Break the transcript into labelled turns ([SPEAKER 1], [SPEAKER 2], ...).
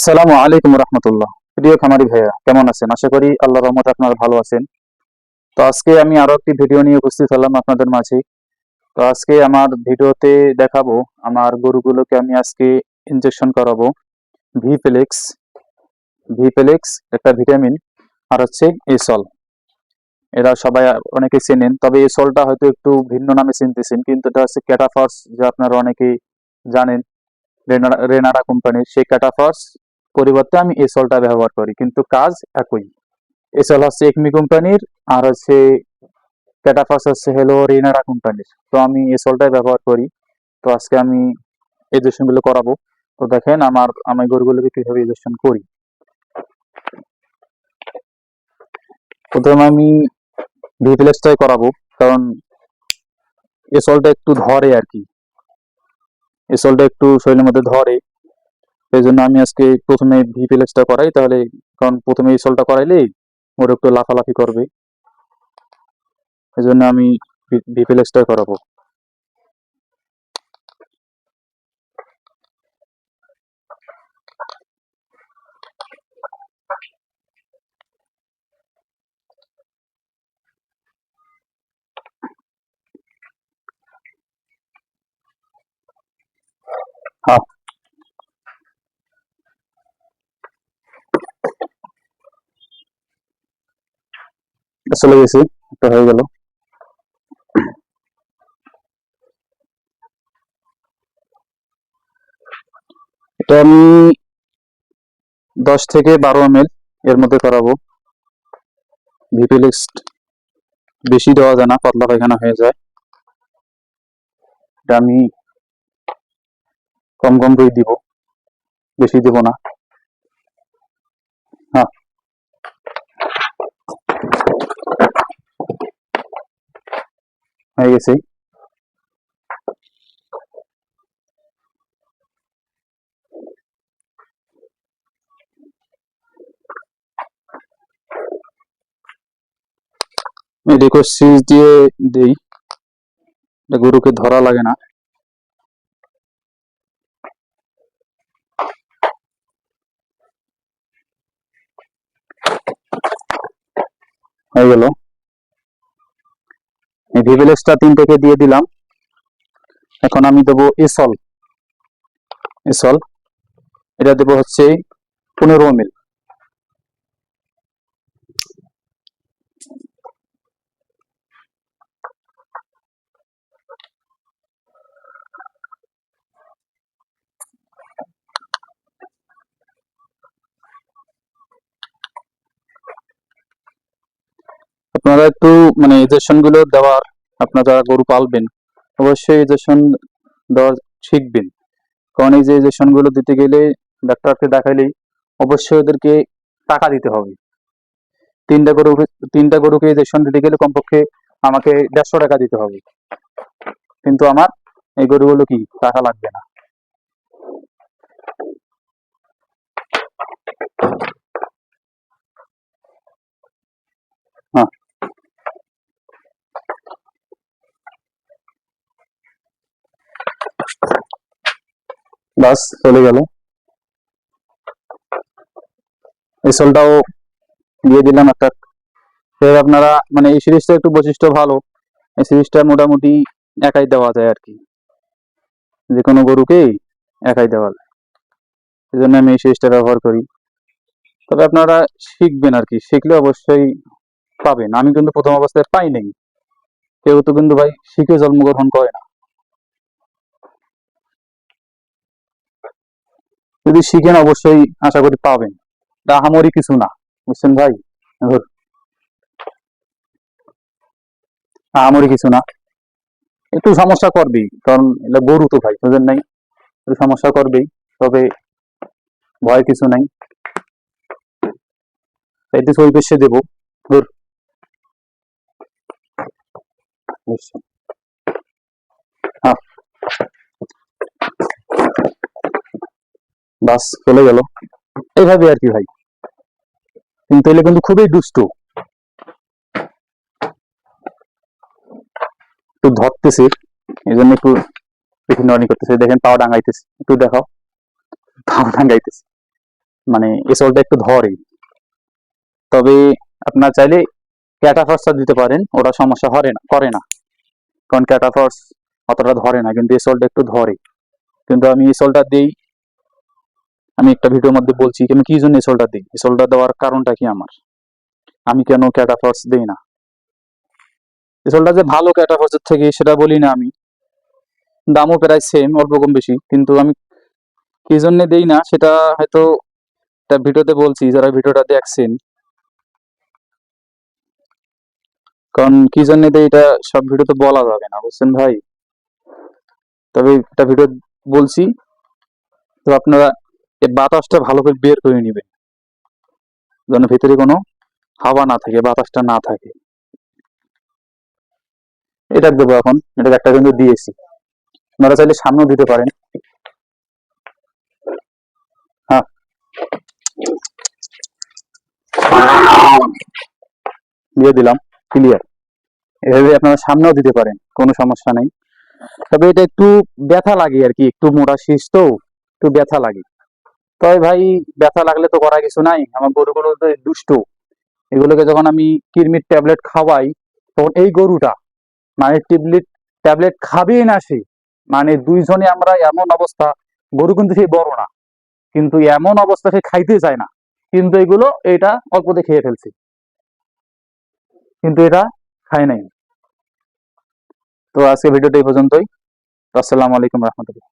[SPEAKER 1] আসসালামু আলাইকুম রহমতুল্লাহ। প্রিয় খামারি ভাইয়া, কেমন আছেন? আশা করি আল্লাহ রহমত আপনারা ভালো আছেন। তো আজকে আমি আরও একটি ভিডিও নিয়ে উপস্থিত হলাম আপনাদের মাঝে। তো আজকে আমার ভিডিওতে দেখাবো আমার গরুগুলোকে আমি আজকে ইনজেকশন করাবো। ভি ফেলেক্স ভি ফেলেক্স একটা ভিটামিন আর হচ্ছে এসল এরা সবাই অনেকে চেনেন, তবে এসলটা হয়তো একটু ভিন্ন নামে চিনতেছেন, কিন্তু এটা হচ্ছে ক্যাটাফার্স যা আপনারা অনেকেই জানেন। রেনারা কোম্পানির সেই ক্যাটাফার্স পরিবর্তে আমি এসলটা ব্যবহার করি। কিন্তু কাজ একই। এসল হচ্ছে একমি কোম্পানির, আর হচ্ছে ক্যাটাফার্স হচ্ছে হলো রেনারা কোম্পানির। তো আমি এসলটাই ব্যবহার করি। তো আজকে আমি ইনজেকশনগুলো করাবো। তো দেখেন আমার আমি গরুগুলোকে কীভাবে ইনজেকশন করি। প্রথমে আমি ভিপিলেক্সটাই করাবো। কারণ এসলটা একটু ধরে আর কি। এসলটা একটু শরীরের মধ্যে ধরে। সেই জন্য আমি আজকে প্রথমে ভিপিলেক্সটা করাই, তাহলে কারণ প্রথমে ইসলটা করাইলে ওর একটু লাফালাফি করবে। এই জন্য আমি ভিপিলেক্সটাই করাবো হ্যাঁ এটা চলে গেছে, একটা হয়ে গেল। এটা আমি দশ থেকে বারো এম এর মধ্যে করাবো। ভিপিলিক্স বেশি দেওয়া যায় না, পাতলা পায়খানা হয়ে যায়। এটা আমি কম কম করে দিব, বেশি দিব না হ্যাঁ হয়ে গেছে এদিকে সিজ দিয়ে দেই এটা গরুকে ধরা লাগে না হয়ে গেল এই ভিভিলেক্সটা তিন থেকে দিয়ে দিলাম। এখন আমি দেবো এসল। এসল, এটা দেবো হচ্ছে পনেরো মিল আপনারা একটু মানে ইনজেকশনগুলো দেওয়ার, আপনারা যারা গরু পালবেন, অবশ্যই ইনজেকশন দেওয়া শিখবেন। কারণ এই যে ইনজেকশনগুলো দিতে গেলে ডাক্তারকে দেখাইলেই অবশ্যই ওদেরকে টাকা দিতে হবে। তিনটা গরু, তিনটা গরুকে ইনজেকশন দিতে গেলে কমপক্ষে আমাকে দেড়শো টাকা দিতে হবে। কিন্তু আমার এই গরুগুলো কি, টাকা লাগবে না হ্যাঁ বাস, চলে গেল। এসলটাও দিয়ে দিলাম একটা। এবার আপনারা মানে এই সিরিজটা একটু বৈশিষ্ট্য ভালো। এই সিরিজটা মোটামুটি একাই দেওয়া যায় আর কি। যে কোনো গরুকেই একাই দেওয়া যায়। এই জন্য আমি এই সিরিজটা ব্যবহার করি। তবে আপনারা শিখবেন আর কি। শিখলে অবশ্যই পাবেন। আমি কিন্তু প্রথম অবস্থায় পাই নাই। কেউ তো কিন্তু ভাই শিখে জন্মগ্রহণ করে না। যদি শিখেন অবশ্যই আশা করি পাবেন। এটা আহামরি কিছু না, বুঝছেন ভাই? আহামরি কিছু না। একটু সমস্যা করবেই, কারণ এটা গরু তো ভাই, বুঝেন নাই? একটু সমস্যা করবেই, তবে ভয় কিছু নাই। ওই পেশে দেবো, ধর বুঝছেন হ্যাঁ বাস চলে গেল। এইভাবে আর কি ভাই। কিন্তু এলে কিন্তু খুবই দুষ্ট। একটু ধরতেছে এই জন্য একটু বিভিন্ন করতেছে। দেখেন পাও ডাঙাইতেছে। একটু দেখাও। পাও ডাঙাইতেছে। মানে এসলটা একটু ধরে তবে আপনার চাইলে ক্যাটাফর্সটা দিতে পারেন। ওটা সমস্যা হরে না, করে না। কারণ ক্যাটাফর্স অতটা ধরে না, কিন্তু এসলটা একটু ধরে। কিন্তু আমি এসলটা দিই আমি একটা ভিডিওর মধ্যে বলছি আমি কি জন্য এসলটা দিই? এসলটা দেওয়ার কারণটা কি আমার? আমি কেন ক্যাটাফর্স দিই না? এসলটা যে ভালো ক্যাটাফর্সের থেকে সেটা বলি না আমি। দামও প্রায় সেম অল্প কম বেশি। কিন্তু আমি কি জন্য দেই না সেটা হয়তো একটা ভিডিওতে বলছি, যারা ভিডিওটা দেখছেন। কারণ কি জন্য এটা সব ভিডিওতে বলা যাবে না, বুঝছেন ভাই? তবে একটা ভিডিও বলছি, তো আপনারা এই বাতাসটা ভালো করে বের করে নেবেন যেন ভিতরে কোনো হাওয়া না থাকে, বাতাসটা না থাকে। এটা দেবো এখন এটা একটা কিন্তু দিয়েছি। আপনারা চাইলে সামনেও দিতে পারেন। হ্যাঁ। দিয়ে দিলাম ক্লিয়ার এভাবে আপনারা সামনেও দিতে পারেন, কোনো সমস্যা নেই। তবে এটা একটু ব্যথা লাগে আর কি, একটু মোটা শীষ তো একটু ব্যথা লাগে। তবে ভাই, ব্যথা লাগলে তো করার কিছু নাই। আমার গরুগুলো তো দুষ্ট। এগুলোকে যখন আমি কিরমির ট্যাবলেট খাওয়াই, তখন এই গরুটা মানে ট্যাবলেট ট্যাবলেট খাবেই না সে। মানে দুইজনে আমরা এমন অবস্থা, গরু কিন্তু সেই বড় না। কিন্তু এমন অবস্থা সে খাইতে চায় না। কিন্তু এগুলো, এটা অল্পতে খেয়ে ফেলছে। কিন্তু এটা খায় নাই। তো আজকে ভিডিওটা এই পর্যন্তই। আসসালামু আলাইকুম রহমতুল্লাহ।